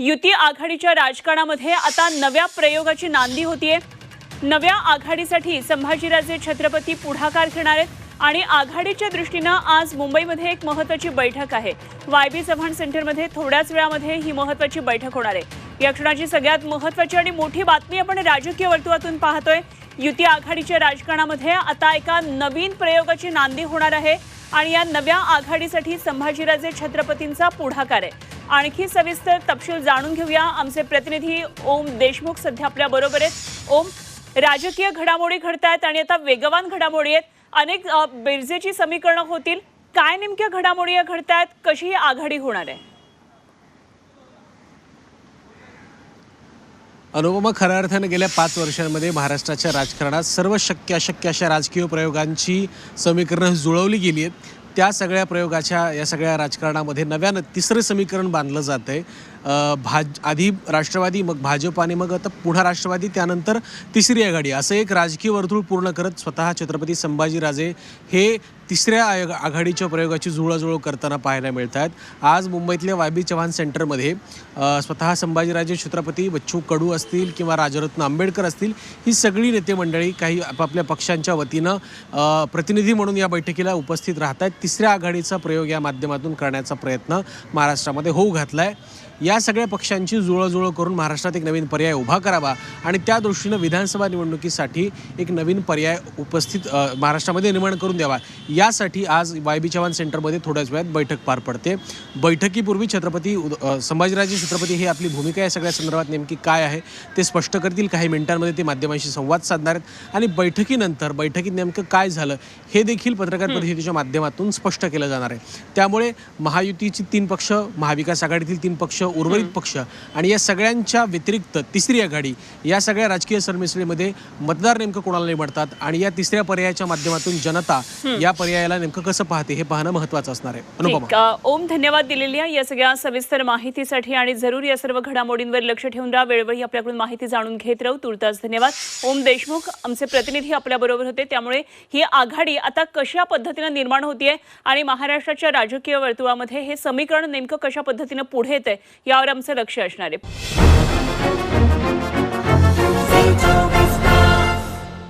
युती आघाडीच्या राजकारणामध्ये आता नव्या प्रयोगाची नांदी होतीये. नव्या आघाडीसाठी संभाजीराजे छत्रपती पुढाकार घेणार आहेत आणि आघाडीच्या दृष्टीनं आज मुंबईमध्ये एक महत्वाची बैठक आहे. वाय बी चव्हाण सेंटरमध्ये थोड्याच वेळामध्ये ही महत्वाची बैठक होणार आहे. या क्षणाची सगळ्यात महत्वाची आणि मोठी बातमी आपण राजकीय वर्तुळातून पाहतोय. युती आघाडीच्या राजकारणामध्ये आता एका नवीन प्रयोगाची नांदी होणार आहे आणि या नव्या आघाडीसाठी संभाजीराजे छत्रपतींचा पुढाकार आहे. आणखी सविस्तर तपशील जाणून घेऊया. आमचे प्रतिनिधी ओम देशमुख सध्या आपल्या बरोबर आहेत. ओम राजकीय घडामोडी घडतायत आणि आता वेगवान घडामोडी आहेत. अनेक बेरजेची समीकरणं होतील. काय नेमक्या घडामोडी या घडतायत? कशी ही आघाडी होणार आहे. अनुपमा खऱ्या अर्थानं गेल्या पाच वर्षांमध्ये महाराष्ट्राच्या राजकारणात सर्व शक्य अशक्य अशा राजकीय प्रयोगांची समीकरणं जुळवली गेली आहेत. त्या सगळ्या प्रयोगाच्या या सगळ्या राजकारणामध्ये नव्यानं तिसरं समीकरण बांधलं जातं आहे भाज आधी राष्ट्रवादी मग भाजप आणि मग आता पुन्हा राष्ट्रवादी त्यानंतर तिसरी आघाडी. असं एक राजकीय वर्तुळ पूर्ण करत स्वतः छत्रपती संभाजीराजे हे तिसऱ्या आयोग आघाडीच्या प्रयोगाची जुळजुळ करताना पाहायला मिळत आहेत आज मुंबईतल्या वाय बी चव्हाण सेंटरमध्ये स्वतः संभाजीराजे छत्रपती बच्चू कडू असतील किंवा राजरत्न आंबेडकर असतील ही सगळी नेते मंडळी काही आपापल्या पक्षांच्या वतीनं प्रतिनिधी म्हणून या बैठकीला उपस्थित राहत आहेत तिसऱ्या आघाडीचा प्रयोग या माध्यमातून करण्याचा प्रयत्न महाराष्ट्रामध्ये होऊ घातला आहे या सगळ्या पक्षांची जुळवाजुळव करून महाराष्ट्रात एक नवीन पर्याय उभा करावा आणि त्या दृष्टीनं विधानसभा निवडणुकीसाठी एक नवीन पर्याय उपस्थित महाराष्ट्रामध्ये निर्माण करून द्यावा. यासाठी आज वाय बी चव्हाण सेंटरमध्ये थोड्याच वेळात बैठक पार पडते. बैठकीपूर्वी छत्रपती संभाजीराजे छत्रपती ही आपली भूमिका या सगळ्या संदर्भात नेमकी काय आहे ते स्पष्ट करतील. काही मिनिटांमध्ये ते माध्यमांशी संवाद साधणार आहेत. आणि बैठकीनंतर बैठकीत नेमकं काय झालं हे देखील पत्रकार परिषदेच्या माध्यमातून स्पष्ट केलं जाणार आहे. त्यामुळे महायुतीची तीन पक्ष महाविकास आघाडीतील तीन पक्ष उर्वरित पक्ष आणि या सगळ्यांच्या व्यतिरिक्त तिसरी आघाडी या सगळ्या राजकीय सरमिसळीमध्ये मतदार नेमकं कोणाला निवडतात आणि या तिसऱ्या पर्यायाच्या माध्यमातून जनता या पर्यायाला नेमकं कसं पाहते हे पाहणं महत्वाचं असणार आहे. अनुपमा. ओम धन्यवाद दिलेल्या या सगळ्या सविस्तर माहितीसाठी आणि जरूर या सर्व घडामोडींवर लक्ष ठेवून राहा. वेळोवेळी आपल्याकडून माहिती जाणून घेत राहू. तुर्तास धन्यवाद. ओम देशमुख आमचे प्रतिनिधी आपल्या बरोबर होते. त्यामुळे ही आघाडी आता कशा पद्धतीनं निर्माण होतीये आणि महाराष्ट्राच्या राजकीय वर्तुळामध्ये हे समीकरण नेमकं कशा पद्धतीनं पुढे येत आहे यावर आमचं लक्ष असणार आहे.